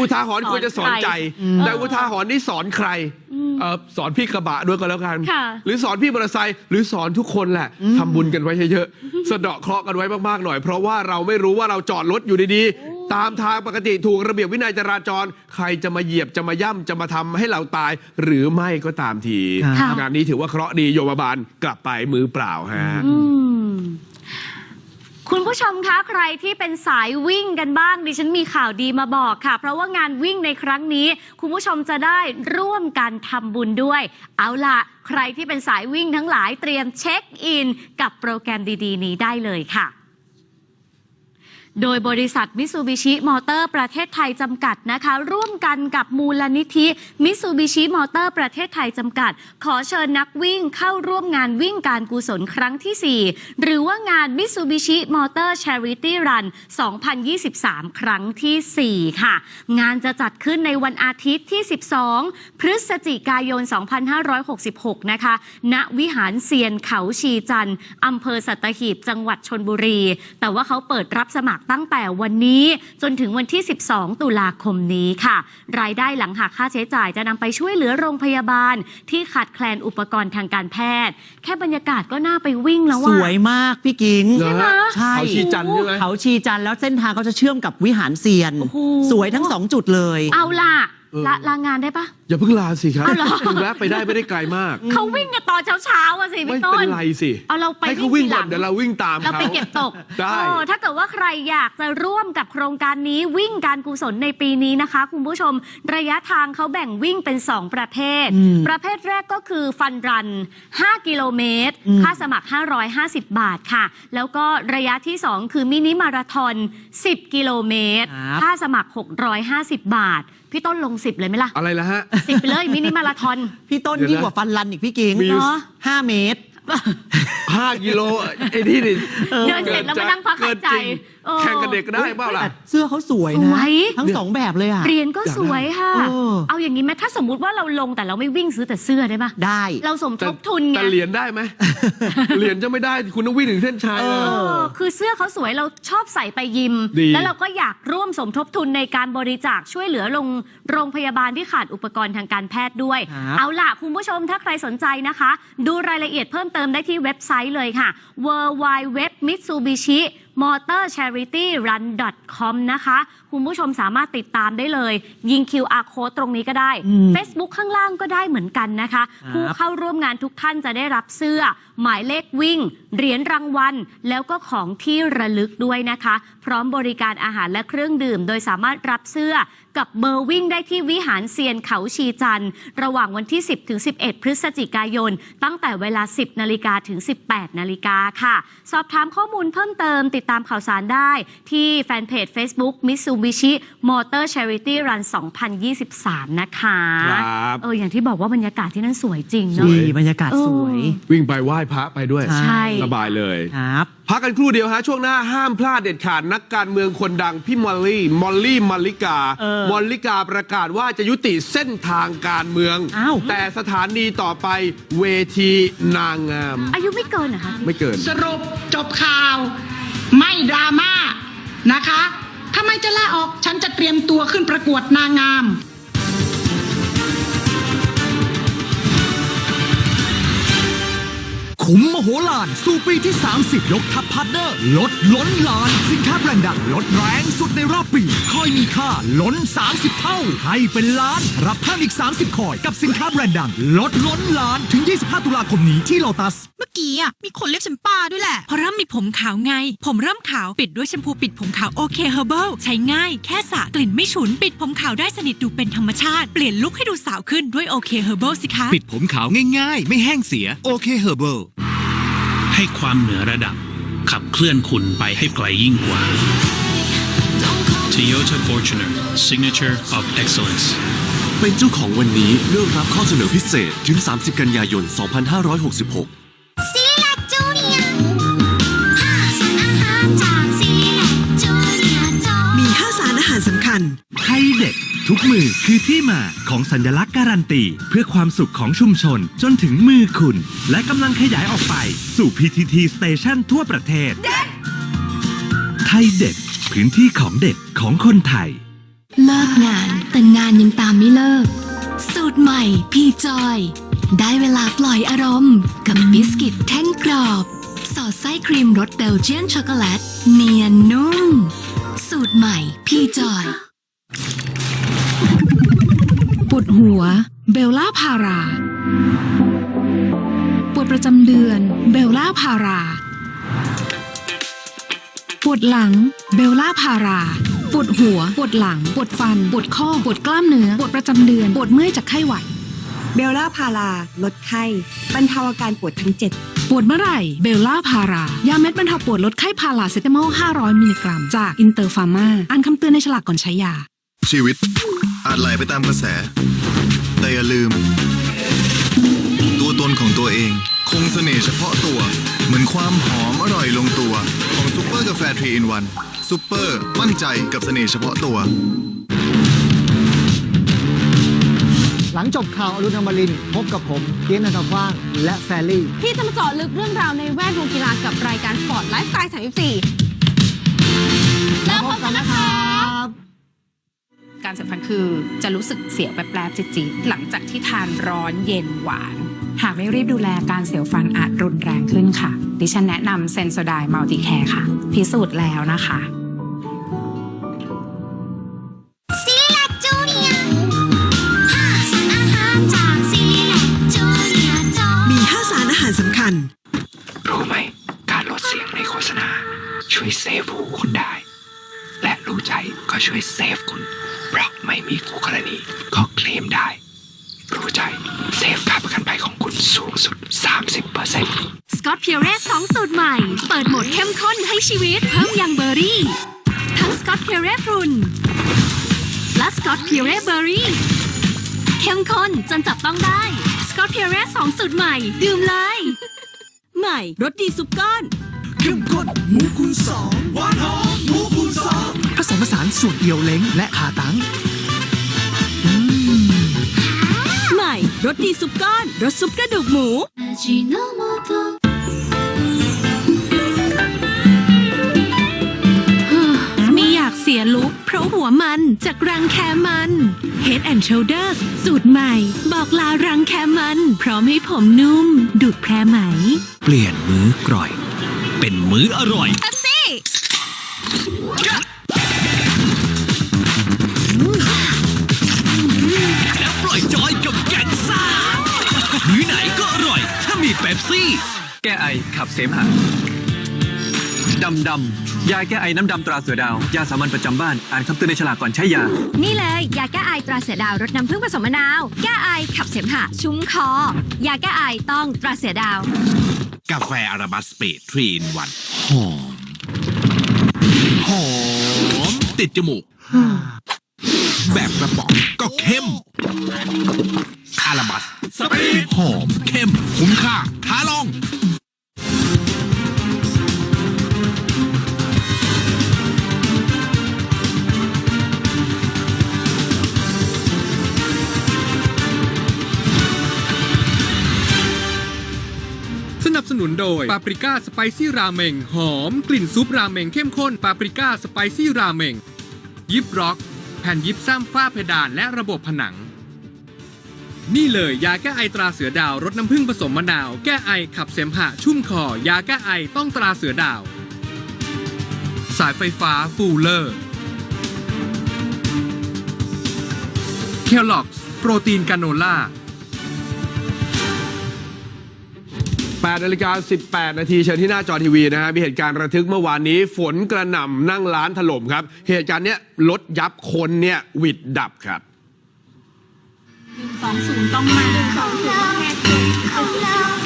อุทาหรณ์ควรจะสอนใจอืมแต่อุทาหรณ์นี่สอนใครเอ่อสอนพี่กระบะด้วยก็แล้วกันค่ะหรือสอนพี่มอเตอร์ไซค์หรือสอนทุกคนแหละทำบุญกันไว้เยอะๆสะเดาะเคราะห์กันไว้มากๆหน่อย เพราะว่าเราไม่รู้ว่าเราจอดรถอยู่ดีๆ ตามทางปกติถูกระเบียบวินัยจราจร ใครจะมาเหยียบจะมาย่ำจะมาทำให้เราตาย หรือไม่ก็ตามทีค่ะงานนี้ถือว่าเคราะห์ดีโยมบาลกลับไปมือเปล่าฮะอืม คุณผู้ชมคะใครที่เป็นสายวิ่งกันบ้างดิฉันมีข่าวดีมาบอกค่ะ เพราะว่างานวิ่งในครั้งนี้ คุณผู้ชมจะได้ร่วมกันทำบุญด้วย เอาล่ะ ใครที่เป็นสายวิ่งทั้งหลายเตรียมเช็คอิน กับโปรแกรมดี ๆ นี้ได้เลยค่ะ โดยบริษัทมิ t ซูบิชิมอเตอร์ประเทศไทยจำกัดนะคะ ร่วมกันกับมูลนิธิมิ t ซูบิชิมอเตอร์ประเทศไทยจำกัด ขอเชิญนักวิ่งเข้าร่วมงานวิ่งการกุศลครั้งที่ 4 หรือว่างานมิ t ซูบิชิมอเตอร์ Charity Run 2023 ครั้งทีสี่ 4 ค่ะ งานจะจัดขึ้นในวันอาทิตย์ที่ 12 พฤศจิกายน 2566 นะคะ ณวิหารเซียนเขาชีจันอำเภอสัตหีบจังหวัดชนบุรี แต่ว่าเขาเปิดรับสมัครตั้งแต่วันนี้จนถึงวันที่ 12 ตุลาคมนี้ค่ะ รายได้หลังหักค่าใช้จ่ายจะนำไปช่วยเหลือโรงพยาบาล ที่ขาดแคลนอุปกรณ์ทางการแพทย์ แค่บรรยากาศก็น่าไปวิ่งแล้วสว่า วยมากพี่กิง เหรอฮะใช่ เขาชีจันทร์ใช่ไหม เขาชีจันทร์แล้วเส้นทางเขาจะเชื่อมกับวิหารเซียน โอ้โห สวยทั้งสองจุดเลย เอาล่ะเออ ละลางานได้ปะ อย่าเพิ่งลาสิครับเอาเหรอคุณแวะไปได้ไม่ได้ไกลมาก เขาวิ่งกันตอนเช้าๆอะสิไม่พี่ต้เป็นนไรสิเอาเราไปให้เขาวิ่งก่อนทีหลัเดี๋ยวเราวิ่งตามเราเขา ไปเก็บตกได้ เออถ้าเกิดว่าใครอยากจะร่วมกับโครงการนี้วิ่งการกุศลในปีนี้นะคะ คุณผู้ชม ระยะทางเขาแบ่งวิ่งเป็น 2 ประเภทอืมประเภทแรกก็คือฟันรัน 5 กิโลเมตรอืมค่าสมัคร 550 บาทค่ะ แล้วก็ระยะที่ 2 คือมินิมาราทอน 10 กิโลเมตร ครับ ค่าสมัคร 650 บาท พี่ต้นลง10เลยไหมล่ะอะไรละฮะ10ไปเลยมินิมาราทอน พี่ต้นเดี๋ยวนะ ยิ่งกว่าฟันรันอีกพี่กิงมีอยู่ เนาะห้าเมตร ห้ากิโลไอ้นี่ดิเดินเสร็จแล้วมานั่งพักหายใจเกินจริงเออ แข่งกับเด็กได้เปล่าล่ะ แต่เสื้อเขาสวยสนะวย ทั้งสองแบบเลยอะเหรียญก็สวยค่ะ เออ เอาอย่างนี้ไหมถ้าสมมุติว่าเราลงแต่เราไม่วิ่งซื้อแต่เสื้อได้ปะได้ เราสมทแต่บทุนไงแต่เหรียญได้ไหม เหรียญจะไม่ได้คุณต้องวิ่งถึงเส้นชัยเอ นะ เออคือเสื้อเขาสวยเราชอบใส่ไปยิม ดี แล้วเราก็อยากร่วมสมทบทุนในการบริจาคช่วยเหลือโรงโรงพยาบาลที่ขาดอุปกรณ์ทางการแพทย์ด้วย ครับ เอาล่ะคุณผู้ชมถ้าใครสนใจนะคะ ดูรายละเอียดเพิ่มเติมได้ที่เว็บไซต์เลยค่ะ w w w mitsubishi motorcharityRun.com นะคะ คุณผู้ชมสามารถติดตามได้เลย ยิง QR code ตรงนี้ก็ได้อืม Facebook ข้างล่างก็ได้เหมือนกันนะคะครับผู้เข้าร่วมงานทุกท่านจะได้รับเสื้อ หมายเลขวิ่ง เหรียญรางวัล แล้วก็ของที่ระลึกด้วยนะคะ พร้อมบริการอาหารและเครื่องดื่ม โดยสามารถรับเสื้อกับเบอร์วิ่งได้ที่วิหารเซียนเขาชีจันทร์ระหว่างวันที่ 10 ถึง 11 พฤศจิกายน ตั้งแต่เวลา 10 นาฬิกาถึง 18 นาฬิกาค่ะ สอบถามข้อมูลเพิ่มเติมติดตามข่าวสารได้ที่แฟนเพจ Facebook Mitsubishi Motor Charity Run 2023 นะคะครับ เอออย่างที่บอกว่าบรรยากาศที่นั่นสวยจริงสเนาะวยดีบรรยากาศสวย วิ่งไปไหว้พระไปด้วยใช่ สบายเลย ครับ พักกันครู่เดียวฮะ ช่วงหน้าห้ามพลาดเด็ดขาดนักการเมืองคนดัง พี่มอลลี่ มอลลี่มอลลิกา เออมอลลิกาประกาศว่าจะยุติเส้นทางการเมือง อ้าว แต่สถานีต่อไปเวทีนางงาม อายุไม่เกินเหรอคะ ไม่เกิน สรุปจบข่าว ไม่ดราม่านะคะ ถ้าไม่จะลาออกฉันจะเตรียมตัวขึ้นประกวดนางงาม ขุมมโหฬารสู่ปีที่ 30 ยกทัพพาร์ทเนอร์ ลดล้นล้าน สินค้าแบรนด์ดังลดแรงสุดในรอบปี คอยมีค่าล้น 30 เท่า ให้เป็นล้าน รับเพิ่มอีก 30 คอย กับสินค้าแบรนด์ดัง ลดล้นล้าน ถึง 25 ตุลาคมนี้ที่โลตัส เมื่อกี้อะมีคนเรียกฉันป้าด้วยแหละ เพราะเริ่มมีผมขาวไง ผมเริ่มขาวปิดด้วยแชมพูปิดผมขาวโอเคเฮอร์เบิลใช้ง่ายแค่สระกลิ่นไม่ฉุนปิดผมขาวได้สนิทดูเป็นธรรมชาติเปลี่ยนลุคให้ดูสาวขึ้นด้วยโอเคเฮอร์เบิลสิคะ ปิดผมขาวง่ายๆ ไม่แห้งเสียโอเคเฮอร์เบิล ให้ความเหนือระดับ ขับเคลื่อนคุณไปให้ไกลยิ่งกว่า Toyota Fortuner Signature of Excellence เป็นเจ้าของวันนี้เลือกรับข้อเสนอพิเศษถึง 30 กันยายน 2566ซีรีแลกจูเนียห้าสารอาหารจากซีรีแลกจูเนียจอมี 5 สารอาหารสำคัญไทยเด็ด ทุกมือคือที่มาของสัญลักษณ์การันตี เพื่อความสุขของชุมชนจนถึงมือคุณ และกำลังขยายออกไปสู่ PTT Station ทั่วประเทศ ไทยเด็ดพื้นที่ของเด็ดของคนไทย เลิกงานแต่งานยังตามไม่เลิก สูตรใหม่พี่จอย ได้เวลาปล่อยอารมณ์ กับบิสกิตแท่งกรอบ สอดไส้ครีมรสเบลเจียนช็อกโกแลต เนียนนุ่ม สูตรใหม่พี่จอย ปวดหัว เบลล่าพารา ปวดประจำเดือน เบลล่าพารา ปวดหลัง เบลล่าพารา ปวดหัว ปวดหลัง ปวดฟัน ปวดข้อ ปวดกล้ามเนื้อ ปวดประจำเดือน ปวดเมื่อยจากไข้หวัด เบลล่าพารา ลดไข้ บรรเทาอาการปวดทั้ง7ปวดเมื่อไหร่ เบลล่าพารายาเม็ดบรรเทาปวดลดไข้พาราเซตามอล 500 มิลลิกรัม จากอินเตอร์ฟาร์มาอ่านคำเตือนในฉลากก่อนใช้ยา ชีวิต อาจไหลไปตามกระแส แต่อย่าลืม ตัวตนของตัวเอง คงเสน่ห์เฉพาะตัว เหมือนความหอมอร่อยลงตัว ของซุปเปอร์กาแฟทรีอินวันซุปเปอร์มั่นใจกับเสน่ห์เฉพาะตัว หลังจบข่าวอรุณอมรินทร์พบกับผมเกียรตินันทฟ้าง และแฟรลี่ ที่จะมาเจาะลึกเรื่องราวในแวดวงกีฬากับรายการสปอร์ตไลฟ์สไตล์ 34 แล้วพบกันนะครับ การสำคัญคือจะรู้สึกเสียวแปลบๆจิตๆหลังจากที่ทานร้อนเย็นหวาน หากไม่รีบดูแลการเสียวฟันอาจรุนแรงขึ้นค่ะ ดิฉันแนะนำเซนโซไดมัลติแคร์ค่ะ พิสูจน์แล้วนะคะซีรีแลกจูเนียร์ห้าสารอาหารจากซีรีแลกจูเนียร์จอมี5สารอาหารสำคัญรู้ไหมการลดเสียงในโฆษณา ช่วยเซฟหูคุณได้ และรู้ใจก็ช่วยเซฟคุณเพราะไม่มีคู่กรณีก็เคลมได้ รู้ใจเซฟค่าประกันภัยของคุณสูงสุด 30%สกอตเพียเรส2สูตรใหม่ เปิดโหมดเข้มข้นให้ชีวิต เพิ่มยังเบอร์รี่ ทั้งสกอตเพียเรสพรุนและสกอตเพียเรสเบอร์รี่ เข้มข้นจนจับต้องได้สกอตเพียเรส2สูตรใหม่ ดื่มเลย ใหม่รสดีซุปก้อนเข้มข้นหมูคูณสองหวานหอมหมูคูณสองผสมผสานสูตรเอียวเล้งและขาตังอืม ใหม่รสดีซุปก้อนรสซุปกระดูกหมู ไม่อยากเสียลุกเพราะหัวมันจากรังแคมัน Head and Shoulders สูตรใหม่ บอกลารังแคมัน พร้อมให้ผมนุ่ม ดูดแพรไหม เปลี่ยนมื้อกร่อย เป็นมื้ออร่อยแล้ว ป๊ปซี่ แก้ไอขับเสมหะดำดำยาแก้ไอน้ำดำตราเสือดาว ยาสามัญประจำบ้าน อ่านคำเตือนในฉลากก่อนใช้ยา นี่เลยยาแก้ไอตราเสือดาวรสน้ำผึ้งผสมมะนาว แก้ไอขับเสมหะชุ่มคอ ยาแก้ไอต้องตราเสือดาว กาแฟอาราบัสเปดทรีนวันหอมหอมติดจมูก แบบกระป๋องก็เข้ม อาราบัส สปีดหอม เข้ม คุ้มค่าท้าลองสนับสนุนโดยปาปริก้าสไปซี่ราเมง หอม กลิ่นซุปราเมงเข้มข้นปาปริก้าสไปซี่ราเมง ยิบร็อก แผ่นยิบซ้ำฝ้าเพดานและระบบผนัง นี่เลยยาแก้ไอตราเสือดาวรสน้ำผึ้งผสมมะนาว แก้ไอขับเสมหะชุ่มคอ ยาแก้ไอต้องตราเสือดาว สายไฟฟ้าฟูลเลอร์เคลล็อกโปรตีนกาโนล่า8นาฬิกา18 นาทีเชิญที่หน้าจอทีวีนะฮะมีเหตุการณ์ระทึกเมื่อวานนี้ ฝนกระหน่ำนั่งร้านถล่มครับ เหตุการณ์เนี้ยรถยับคนเนี่ยวิดดับครับ 2 0ต้องมาลา